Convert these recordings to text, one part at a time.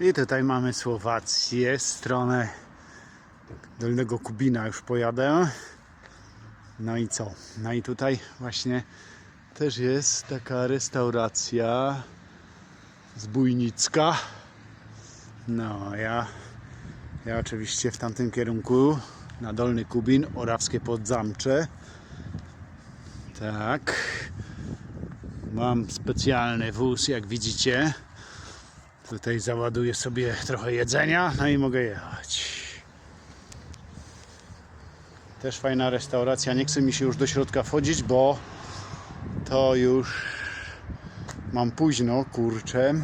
I tutaj mamy Słowację, stronę Dolnego Kubina już pojadę. No i co? No i tutaj właśnie też jest taka restauracja zbójnicka. No, ja, ja oczywiście w tamtym kierunku na Dolny Kubin, Orawskie Podzamcze. Tak. Mam specjalny wóz, jak widzicie. Tutaj załaduję sobie trochę jedzenia, no i mogę jechać. Też fajna restauracja. Nie chce mi się już do środka wchodzić, bo to już mam późno, kurczę.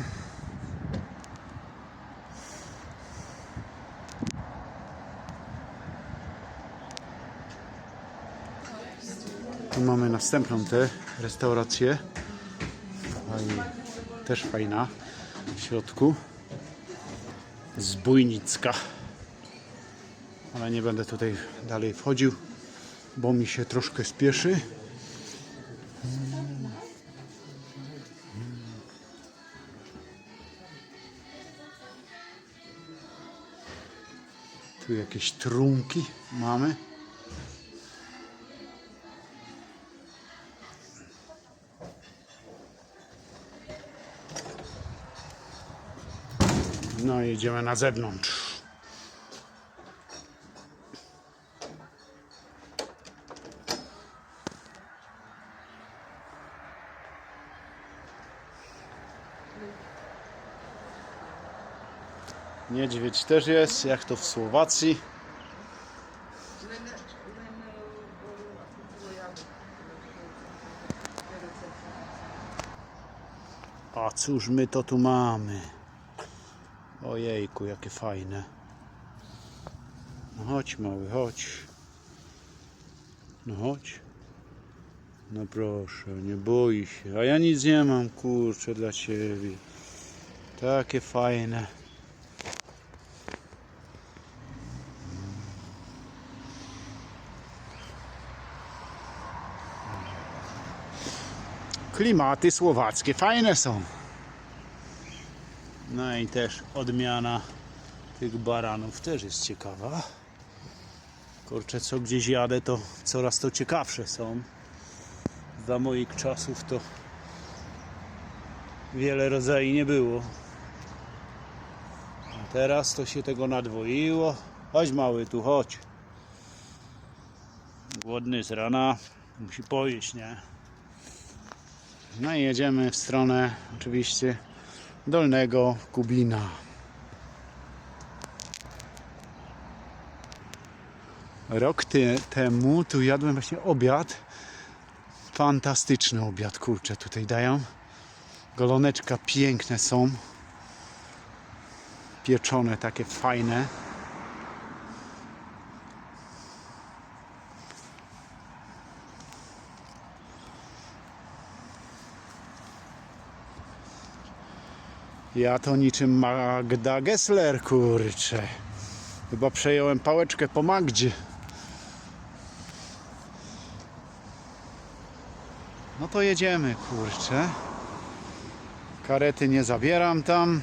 Tu mamy następną tę restaurację. Też fajna w środku. Zbójnicka. Ale nie będę tutaj dalej wchodził, bo mi się troszkę spieszy. Tu jakieś trunki mamy. No jedziemy na zewnątrz. Niedźwiedź też jest, jak to w Słowacji. A cóż my to tu mamy? Ojejku, jakie fajne. No chodź mały, chodź. No chodź. No proszę, nie boi się. A ja nic nie mam, kurczę, dla ciebie. Takie fajne. Klimaty słowackie fajne są. No i też odmiana tych baranów też jest ciekawa. Kurczę, co gdzieś jadę, to coraz to ciekawsze są. Za moich czasów to wiele rodzajów nie było. A teraz to się tego nadwoiło. Chodź mały tu, chodź. Głodny z rana, musi pojeść, nie? No i jedziemy w stronę oczywiście Dolnego Kubina. Rok ty, temu tu jadłem właśnie obiad. Fantastyczny obiad, kurczę, tutaj dają. Goloneczka piękne są. Pieczone, takie fajne. Ja to niczym Magda Gessler, kurczę. Chyba przejąłem pałeczkę po Magdzie. No to jedziemy, kurczę. Karety nie zabieram tam.